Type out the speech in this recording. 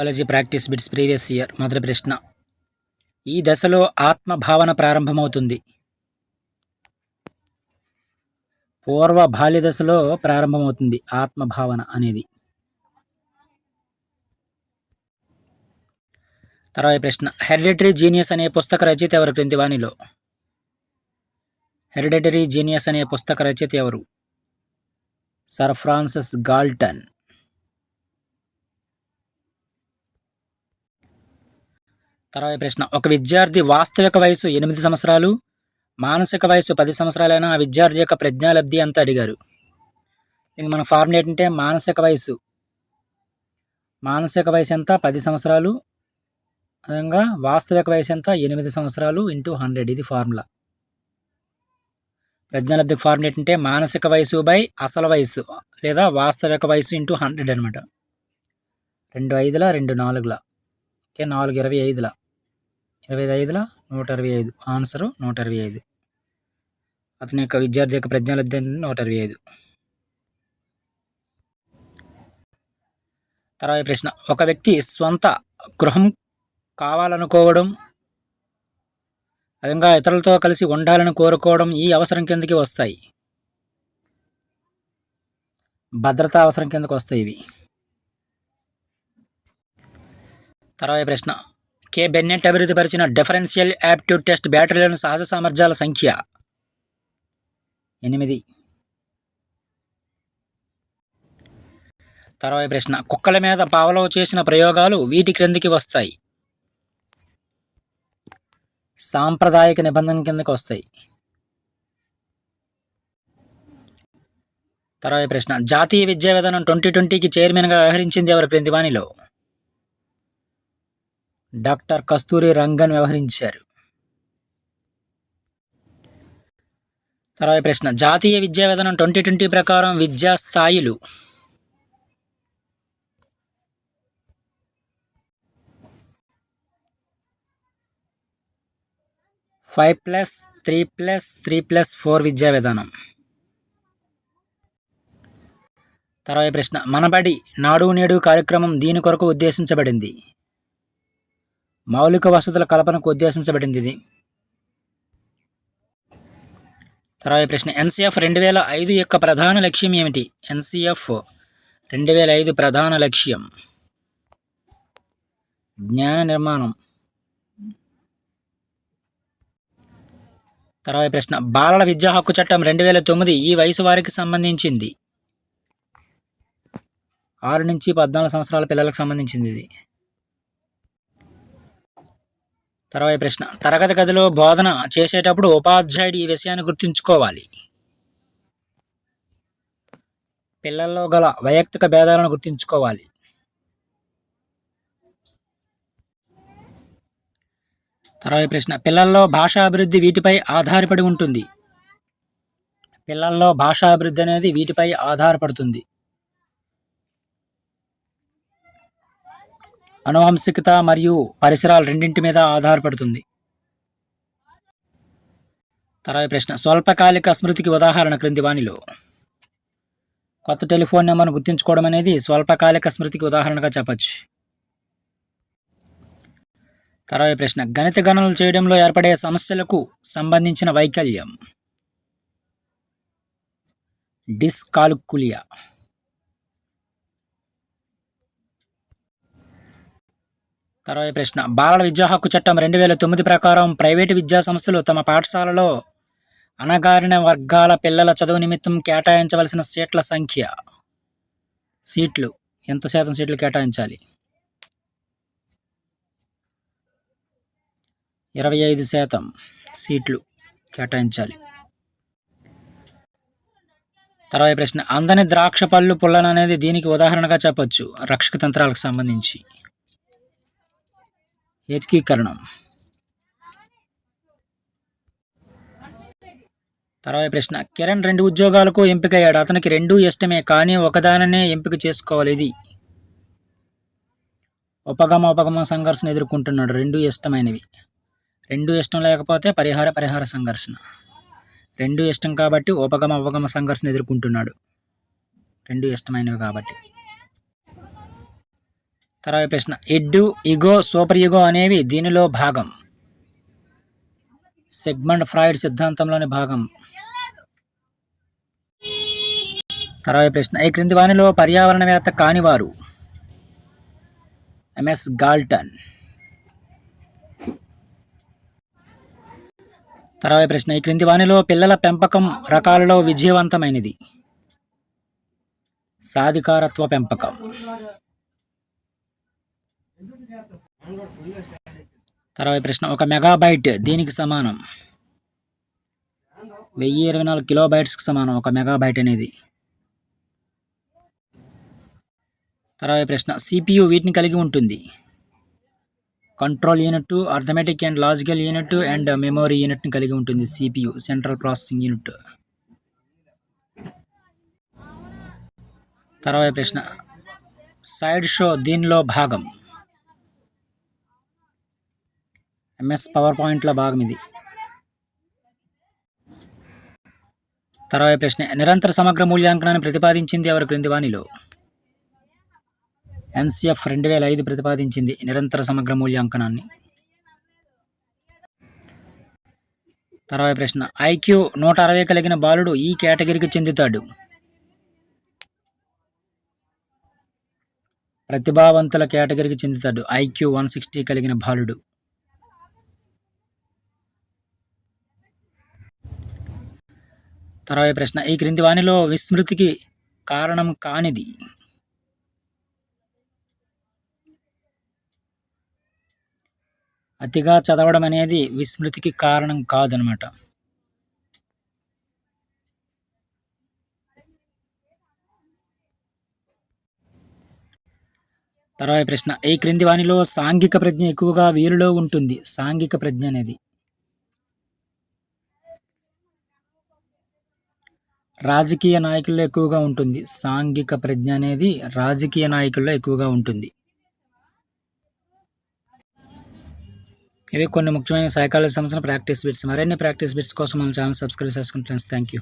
College practice bits previous year మొదటి ప్రశ్న. ఈ దశలో ఆత్మ భావన ప్రారంభమవుతుంది. పూర్వ బాల్య దశలో ప్రారంభమవుతుంది ఆత్మభావన అనేది. తర్వాత ప్రశ్న. హెరిడటరీ జీనియస్ అనే పుస్తక రచయిత ఎవరు? క్రింది వాణిలో జీనియస్ అనే పుస్తక రచయిత ఎవరు? సర్ ఫ్రాన్సిస్ గాల్టన్ తర్వాత ప్రశ్న. ఒక విద్యార్థి వాస్తవిక వయసు ఎనిమిది సంవత్సరాలు మానసిక వయసు పది సంవత్సరాలైన ఆ విద్యార్థి యొక్క ప్రజ్ఞాలబ్ధి అంత అడిగారు. దీనికి మన ఫార్ములా ఏంటంటే మానసిక వయసు మానసిక వయసు ఎంత? పది సంవత్సరాలు. అదేవిధంగా వాస్తవిక వయసు ఎంత? ఎనిమిది సంవత్సరాలు ఇంటూ హండ్రెడ్. ఇది ఫార్ములా. ప్రజ్ఞాలబ్ధి ఫార్ములా ఏంటంటే మానసిక వయసు బై అసలు వయసు లేదా వాస్తవిక వయసు ఇంటూ హండ్రెడ్ అనమాట రెండు ఐదుల రెండు నాలుగుల. ఓకే నాలుగు ఇరవై ఐదుల. ఇరవై ఐదుల? నూట అరవై ఐదు. ఆన్సరు నూట అరవై ఐదు. అతని యొక్క విద్యార్థి యొక్క ప్రజ్ఞాలబ్ధి నూట అరవై ఐదు. తర్వాత ప్రశ్న. ఒక వ్యక్తి స్వంత గృహం కావాలనుకోవడం అదంగా ఇతరులతో కలిసి ఉండాలని కోరుకోవడం ఈ అవసరం కిందకి వస్తాయి. భద్రతా అవసరం కిందకి వస్తాయి ఇవి. తర్వాత ప్రశ్న. కె బెన్నెట్ అభివృద్ధి పరిచిన డిఫరెన్షియల్ యాప్ట్యూడ్ టెస్ట్ బ్యాటరీలోని సహజ సామర్థ్యాల సంఖ్య ఎనిమిది. తర్వాత ప్రశ్న కుక్కల మీద పావలో చేసిన ప్రయోగాలు వీటి క్రిందికి వస్తాయి. సాంప్రదాయక నిబంధన కిందకి వస్తాయి. తర్వాత ప్రశ్న జాతీయ విద్యా విధానం ట్వంటీ ట్వంటీకి చైర్మన్గా వ్యవహరించింది ఎవరు? క్రింది వాణిలో. డాక్టర్ కస్తూరి రంగన్ వ్యవహరించారు. తర్వాత ప్రశ్న జాతీయ విద్యా విధానం ట్వంటీ ట్వంటీ ప్రకారం విద్యా స్థాయిలు. Five plus three plus three plus four విద్యా విధానం. తర్వాత ప్రశ్న మనబడి నాడు నేడు కార్యక్రమం దీని కొరకు ఉద్దేశించబడింది. మౌలిక వసతుల కల్పనకు ఉద్దేశించబడింది ఇది. తర్వాత ప్రశ్న ఎన్సీఎఫ్ రెండు వేల ఐదు యొక్క ప్రధాన లక్ష్యం ఏమిటి? ఎన్సీఎఫ్ రెండు వేల ఐదు ప్రధాన లక్ష్యం. జ్ఞాన నిర్మాణం. తర్వాత ప్రశ్న బాలల విద్యా హక్కు చట్టం రెండు వేల తొమ్మిది ఈ వయసు వారికి సంబంధించింది. ఆరు నుంచి పద్నాలుగు సంవత్సరాల పిల్లలకు సంబంధించింది ఇది. తర్వాత ప్రశ్న. తరగతి గదిలో బోధన చేసేటప్పుడు ఉపాధ్యాయుడు ఈ విషయాన్ని గుర్తుంచుకోవాలి. పిల్లల్లో గల వైయక్తిక భేదాలను గుర్తుంచుకోవాలి. తర్వాత ప్రశ్న. పిల్లల్లో భాషా అభివృద్ధి వీటిపై ఆధారపడి ఉంటుంది. పిల్లల్లో భాషాభివృద్ధి అనేది వీటిపై ఆధారపడుతుంది. అనువంశికత మరియు పరిసరాలు రెండింటి మీద ఆధారపడుతుంది. తర్వాత ప్రశ్న. స్వల్పకాలిక స్మృతికి ఉదాహరణ క్రింది వాణిలో. కొత్త టెలిఫోన్ నెంబర్ను గుర్తుంచుకోవడం అనేది స్వల్పకాలిక స్మృతికి ఉదాహరణగా చెప్పచ్చు. తర్వాత ప్రశ్న. గణిత గణనలు చేయడంలో ఏర్పడే సమస్యలకు సంబంధించిన వైకల్యం. డిస్కాల్కులియా. తర్వాత ప్రశ్న. బాలల విద్యా హక్కు చట్టం రెండు వేల తొమ్మిది ప్రకారం ప్రైవేటు విద్యా సంస్థలు తమ పాఠశాలలో అణగారిన వర్గాల పిల్లల చదువు నిమిత్తం కేటాయించవలసిన సీట్ల సంఖ్య. సీట్లు. ఎంత శాతం సీట్లు కేటాయించాలి? ఇరవై ఐదు శాతం సీట్లు కేటాయించాలి. తర్వాత ప్రశ్న. అందని ద్రాక్ష పళ్ళు పుల్లన అనేది దీనికి ఉదాహరణగా చెప్పొచ్చు. రక్షక తంత్రాలకు సంబంధించి. ఏకీకరణం. తర్వాత ప్రశ్న కిరణ్ రెండు ఉద్యోగాలకు ఎంపికయ్యాడు. అతనికి రెండు ఇష్టమే కానీ ఒకదాననే ఎంపిక చేసుకోవాలి. ఇది ఉపగమ ఉపగమ సంఘర్షణ ఎదుర్కొంటున్నాడు. రెండు ఇష్టమైనవి. రెండు ఇష్టం లేకపోతే పరిహార పరిహార సంఘర్షణ. రెండు ఇష్టం కాబట్టి ఉపగమ ఉపగమ సంఘర్షణ ఎదుర్కొంటున్నాడు. రెండు ఇష్టమైనవి కాబట్టి. తర్వాత ప్రశ్న. ఎడ్డు ఇగో సూపర్ ఇగో అనేవి దీనిలో భాగం. సెగ్మెంట్ ఫ్రాయిడ్ సిద్ధాంతంలోని భాగం. తర్వాత ప్రశ్న. ఈ క్రింది వానిలో పర్యావరణవేత్త కానివారు. M S Galton. తర్వాత ప్రశ్న. ఈ క్రింది వానిలో పిల్లల పెంపకం రకాలలో విజయవంతమైనది. సాధికారత్వ పెంపకం. తర్వాత ప్రశ్న ఒక మెగాబైట్ దీనికి సమానం? వెయ్యి ఇరవై నాలుగు కిలోబైట్స్కి సమానం ఒక మెగాబైట్ అనేది. తర్వాత ప్రశ్న సిపియు వీటిని కలిగి ఉంటుంది. Control unit arithmetic and logical unit and memory యూనిట్ని కలిగి ఉంటుంది సిపియు సెంట్రల్ ప్రాసెసింగ్ యూనిట్. తర్వాత ప్రశ్న సైడ్ షో దీనిలో భాగం. ఎంఎస్ పవర్ పాయింట్లో భాగం ఇది. తర్వాత ప్రశ్న నిరంతర సమగ్ర మూల్యాంకనాన్ని ప్రతిపాదించింది ఎవరు క్రింది వాణిలో? ఎన్సిఎఫ్ రెండు వేల ఐదు ప్రతిపాదించింది నిరంతర సమగ్ర మూల్యాంకనాన్ని. తర్వాత ప్రశ్న ఐక్యూ నూట అరవై కలిగిన బాలుడు ఈ కేటగిరీకి చెందుతాడు? ప్రతిభావంతుల కేటగిరీకి చెందుతాడు. ఐక్యూ వన్ సిక్స్టీ కలిగిన బాలుడు. తర్వాత ప్రశ్న. ఈ క్రింది వాణిలో విస్మృతికి కారణం కానిది. అతిగా చదవడం అనేది విస్మృతికి కారణం కాదనమాట. తర్వాత ప్రశ్న. ఈ క్రింది వాణిలో సాంఘిక ప్రజ్ఞ ఎక్కువగా వీరిలో ఉంటుంది. సాంఘిక ప్రజ్ఞ అనేది. రాజకీయ నాయకుల్లో ఎక్కువగా ఉంటుంది. సాంఘిక ప్రజ్ఞ అనేది రాజకీయ నాయకుల్లో ఎక్కువగా ఉంటుంది. ఇవి కొన్ని ముఖ్యమైన సైకాలజీ సంబంధించిన ప్రాక్టీస్ బిట్స్. మరిన్ని ప్రాక్టీస్ బిట్స్ కోసం మన ఛానల్ సబ్స్క్రైబ్ చేసుకోండి ఫ్రెండ్స్ థ్యాంక్ యూ